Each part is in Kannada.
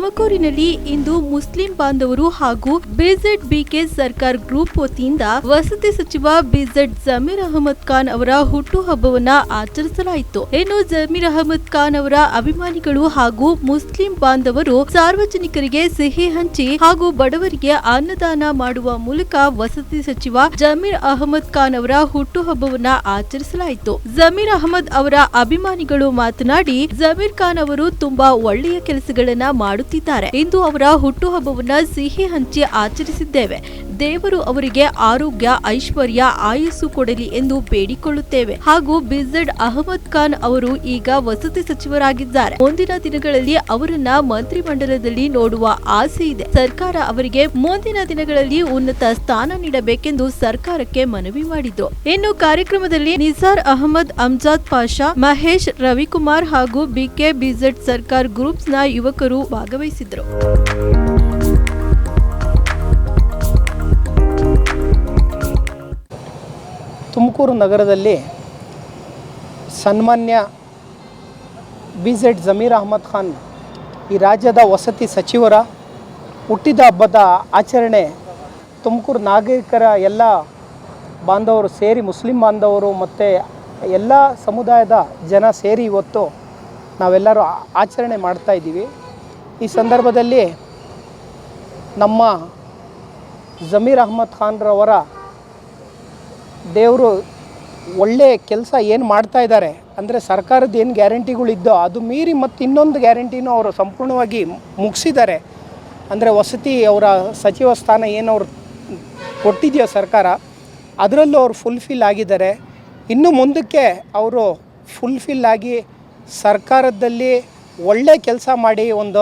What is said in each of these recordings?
ತುಮಕೂರಿನಲ್ಲಿ ಇಂದು ಮುಸ್ಲಿಂ ಬಾಂಧವರು ಹಾಗೂ ಬಿಜೆಡ್ ಬಿಕೆ ಸರ್ಕಾರ್ ಗ್ರೂಪ್ ವತಿಯಿಂದ ವಸತಿ ಸಚಿವ ಬಿಜೆಡ್ ಜಮೀರ್ ಅಹಮದ್ ಖಾನ್ ಅವರ ಹುಟ್ಟುಹಬ್ಬವನ್ನ ಆಚರಿಸಲಾಯಿತು. ಇನ್ನು ಜಮೀರ್ ಅಹಮದ್ ಖಾನ್ ಅವರ ಅಭಿಮಾನಿಗಳು ಹಾಗೂ ಮುಸ್ಲಿಂ ಬಾಂಧವರು ಸಾರ್ವಜನಿಕರಿಗೆ ಸಿಹಿ ಹಂಚಿ ಹಾಗೂ ಬಡವರಿಗೆ ಅನ್ನದಾನ ಮಾಡುವ ಮೂಲಕ ವಸತಿ ಸಚಿವ ಜಮೀರ್ ಅಹಮದ್ ಖಾನ್ ಅವರ ಹುಟ್ಟುಹಬ್ಬವನ್ನ ಆಚರಿಸಲಾಯಿತು. ಜಮೀರ್ ಅಹಮದ್ ಅವರ ಅಭಿಮಾನಿಗಳು ಮಾತನಾಡಿ, ಜಮೀರ್ ಖಾನ್ ಅವರು ತುಂಬಾ ಒಳ್ಳೆಯ ಕೆಲಸಗಳನ್ನ ಮಾಡುತ್ತಿದ್ದಾರೆ ಇಂದು ಅವರ ಹುಟ್ಟುಹಬ್ಬವನ್ನ ಸಿಹಿ ಹಂಚಿ ಆಚರಿಸಿದ್ದೇವೆ. ದೇವರು ಅವರಿಗೆ ಆರೋಗ್ಯ, ಐಶ್ವರ್ಯ, ಆಯಸ್ಸು ಕೊಡಲಿ ಎಂದು ಬೇಡಿಕೊಳ್ಳುತ್ತೇವೆ. ಹಾಗೂ ಬಿಜೆಡ್ ಅಹಮದ್ ಖಾನ್ ಅವರು ಈಗ ವಸತಿ ಸಚಿವರಾಗಿದ್ದಾರೆ. ಮುಂದಿನ ದಿನಗಳಲ್ಲಿ ಅವರನ್ನ ಮಂತ್ರಿಮಂಡಲದಲ್ಲಿ ನೋಡುವ ಆಸೆ ಇದೆ. ಸರ್ಕಾರ ಅವರಿಗೆ ಮುಂದಿನ ದಿನಗಳಲ್ಲಿ ಉನ್ನತ ಸ್ಥಾನ ನೀಡಬೇಕೆಂದು ಸರ್ಕಾರಕ್ಕೆ ಮನವಿ ಮಾಡಿದ್ರು ಇನ್ನು ಕಾರ್ಯಕ್ರಮದಲ್ಲಿ ನಿಸಾರ್ ಅಹಮದ್, ಅಮ್ಜಾದ್ ಪಾಷಾ, ಮಹೇಶ್, ರವಿಕುಮಾರ್ ಹಾಗೂ ಬಿಕೆ ಬಿಜೆಡ್ ಸರ್ಕಾರ್ ಗ್ರೂಪ್ಸ್ನ ಯುವಕರು ಭಾಗವಹಿಸಿದ್ರು ನಗರದಲ್ಲಿ ಸನ್ಮಾನ್ಯ ಬಿ ಝೆಡ್ ಜಮೀರ್ ಅಹಮದ್ ಖಾನ್ ಈ ರಾಜ್ಯದ ವಸತಿ ಸಚಿವರ ಹುಟ್ಟಿದ ಹಬ್ಬದ ಆಚರಣೆ ತುಮಕೂರು ನಾಗರಿಕರ ಎಲ್ಲ ಬಾಂಧವರು ಸೇರಿ, ಮುಸ್ಲಿಂ ಬಾಂಧವರು ಮತ್ತು ಎಲ್ಲ ಸಮುದಾಯದ ಜನ ಸೇರಿ ಇವತ್ತು ನಾವೆಲ್ಲರೂ ಆಚರಣೆ ಮಾಡ್ತಾ ಇದ್ದೀವಿ. ಈ ಸಂದರ್ಭದಲ್ಲಿ ನಮ್ಮ ಜಮೀರ್ ಅಹಮದ್ ಖಾನ್ರವರ ದೇವರು ಒಳ್ಳೆ ಕೆಲಸ ಏನು ಮಾಡ್ತಾ ಇದ್ದಾರೆ, ಅಂದರೆ ಸರ್ಕಾರದ ಏನು ಗ್ಯಾರಂಟಿಗಳಿದ್ದೋ ಅದು ಮೀರಿ ಮತ್ತು ಇನ್ನೊಂದು ಗ್ಯಾರಂಟಿನೂ ಅವರು ಸಂಪೂರ್ಣವಾಗಿ ಮುಗಿಸಿದ್ದಾರೆ. ಅಂದರೆ ವಸತಿ ಅವರ ಸಚಿವ ಸ್ಥಾನ ಏನು ಅವರು ಕೊಟ್ಟಿದೆಯೋ ಸರ್ಕಾರ, ಅದರಲ್ಲೂ ಅವರು ಫುಲ್ಫಿಲ್ ಆಗಿದ್ದಾರೆ. ಇನ್ನು ಮುಂದಕ್ಕೆ ಅವರು ಫುಲ್ಫಿಲ್ ಆಗಿ ಸರ್ಕಾರದಲ್ಲಿ ಒಳ್ಳೆ ಕೆಲಸ ಮಾಡಿ ಒಂದು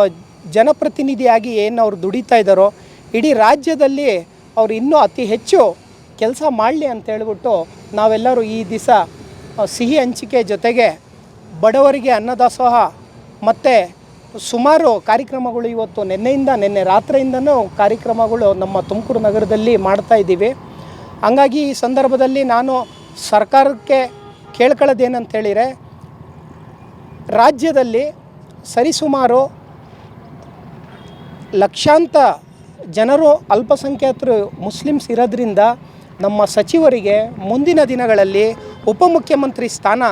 ಜನಪ್ರತಿನಿಧಿಯಾಗಿ ಏನು ಅವ್ರು ದುಡಿತಾ ಇದ್ದಾರೋ, ಇಡೀ ರಾಜ್ಯದಲ್ಲಿ ಅವರು ಇನ್ನೂ ಅತಿ ಹೆಚ್ಚು ಕೆಲಸ ಮಾಡಲಿ ಅಂತ ಹೇಳ್ಬಿಟ್ಟು ನಾವೆಲ್ಲರೂ ಈ ದಿವಸ ಸಿಹಿ ಹಂಚಿಕೆ ಜೊತೆಗೆ ಬಡವರಿಗೆ ಅನ್ನದಾಸೋಹ ಮತ್ತು ಸುಮಾರು ಕಾರ್ಯಕ್ರಮಗಳು ಇವತ್ತು ನಿನ್ನೆಯಿಂದ, ನಿನ್ನೆ ರಾತ್ರಿಯಿಂದನೂ ಕಾರ್ಯಕ್ರಮಗಳು ನಮ್ಮ ತುಮಕೂರು ನಗರದಲ್ಲಿ ಮಾಡ್ತಾ ಇದ್ದೀವಿ. ಹಂಗಾಗಿ ಈ ಸಂದರ್ಭದಲ್ಲಿ ನಾನು ಸರ್ಕಾರಕ್ಕೆ ಕೇಳ್ಕೊಳ್ಳೋದೇನಂತೇಳಿದರೆ, ರಾಜ್ಯದಲ್ಲಿ ಸರಿಸುಮಾರು ಲಕ್ಷಾಂತ ಜನರು, ಅಲ್ಪಸಂಖ್ಯಾತರು, ಮುಸ್ಲಿಮ್ಸ್ ಇರೋದ್ರಿಂದ ನಮ್ಮ ಸಚಿವರಿಗೆ ಮುಂದಿನ ದಿನಗಳಲ್ಲಿ ಉಪಮುಖ್ಯಮಂತ್ರಿ ಸ್ಥಾನ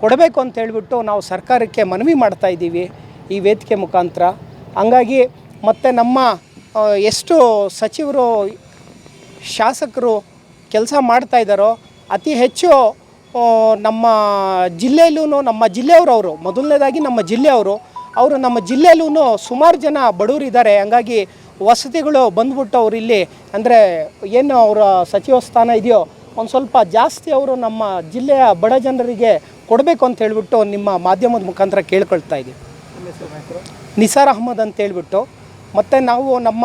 ಕೊಡಬೇಕು ಅಂತ ಹೇಳಿಬಿಟ್ಟು ನಾವು ಸರ್ಕಾರಕ್ಕೆ ಮನವಿ ಮಾಡ್ತಾ ಇದ್ದೀವಿ ಈ ವೇದಿಕೆ ಮುಖಾಂತರ. ಹಂಗಾಗಿ ಮತ್ತು ನಮ್ಮ ಎಷ್ಟು ಸಚಿವರು, ಶಾಸಕರು ಕೆಲಸ ಮಾಡ್ತಾ ಇದ್ದಾರೋ ಅತಿ ಹೆಚ್ಚು ನಮ್ಮ ಜಿಲ್ಲೆಯಲ್ಲೂ ನಮ್ಮ ಜಿಲ್ಲೆಯವರು ಅವರು, ಮೊದಲನೇದಾಗಿ ನಮ್ಮ ಜಿಲ್ಲೆಯವರು, ಅವರು ನಮ್ಮ ಜಿಲ್ಲೆಯಲ್ಲೂ ಸುಮಾರು ಜನ ಬಡವರಿದ್ದಾರೆ. ಹಂಗಾಗಿ ವಸತಿಗಳು ಬಂದ್ಬಿಟ್ಟು ಅವ್ರು ಇಲ್ಲಿ, ಅಂದರೆ ಏನು ಅವರ ಸಚಿವ ಸ್ಥಾನ ಇದೆಯೋ, ಒಂದು ಸ್ವಲ್ಪ ಜಾಸ್ತಿ ಅವರು ನಮ್ಮ ಜಿಲ್ಲೆಯ ಬಡ ಜನರಿಗೆ ಕೊಡಬೇಕು ಅಂತ ಹೇಳಿಬಿಟ್ಟು ನಿಮ್ಮ ಮಾಧ್ಯಮದ ಮುಖಾಂತರ ಕೇಳ್ಕೊಳ್ತಾ ಇದ್ದೀವಿ. ನಿಸಾರ್ ಅಹಮದ್ ಅಂತ ಹೇಳಿಬಿಟ್ಟು, ಮತ್ತು ನಾವು ನಮ್ಮ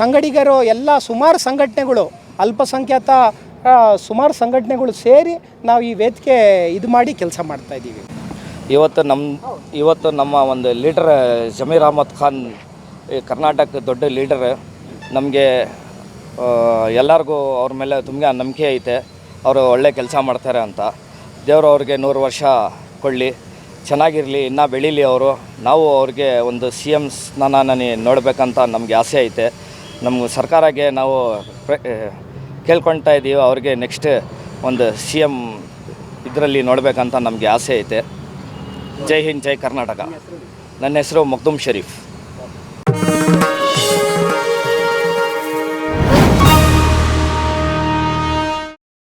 ಸಂಗಡಿಗರು ಎಲ್ಲ ಸುಮಾರು ಸಂಘಟನೆಗಳು, ಅಲ್ಪಸಂಖ್ಯಾತ ಸುಮಾರು ಸಂಘಟನೆಗಳು ಸೇರಿ ನಾವು ಈ ವೇದಿಕೆ ಇದು ಮಾಡಿ ಕೆಲಸ ಮಾಡ್ತಾ ಇದ್ದೀವಿ. ಇವತ್ತು ನಮ್ಮ ಇವತ್ತು ನಮ್ಮ ಒಂದು ಲೀಡರ್ ಜಮೀರ್ ಅಹಮದ್ ಖಾನ್ ಕರ್ನಾಟಕ ದೊಡ್ಡ ಲೀಡರ್, ನಮಗೆ ಎಲ್ಲರಿಗೂ ಅವ್ರ ಮೇಲೆ ತುಂಬ ನಂಬಿಕೆ ಐತೆ. ಅವರು ಒಳ್ಳೆ ಕೆಲಸ ಮಾಡ್ತಾರೆ ಅಂತ. ದೇವರು ಅವ್ರಿಗೆ ನೂರು ವರ್ಷ ಕೊಡಲಿ. ಚೆನ್ನಾಗಿರಲಿ, ಇನ್ನೂ ಬೆಳೀಲಿ ಅವರು. ನಾವು ಅವ್ರಿಗೆ ಒಂದು ಸಿ ಎಂ ಸ್ಥಾನನ ನೋಡಬೇಕಂತ ನಮಗೆ ಆಸೆ ಐತೆ. ನಮ್ಮ ಸರ್ಕಾರಕ್ಕೆ ನಾವು ಕೇಳ್ಕೊಳ್ತಾ ಇದ್ದೀವಿ ಅವ್ರಿಗೆ ನೆಕ್ಸ್ಟ್ ಒಂದು ಸಿ ಎಂ ಇದರಲ್ಲಿ ನೋಡಬೇಕಂತ ನಮಗೆ ಆಸೆ ಐತೆ. ಜೈ ಹಿಂದ್, ಜೈ ಕರ್ನಾಟಕ. ನನ್ನ ಹೆಸರು ಮಕ್ದುಮ್ ಶರೀಫ್.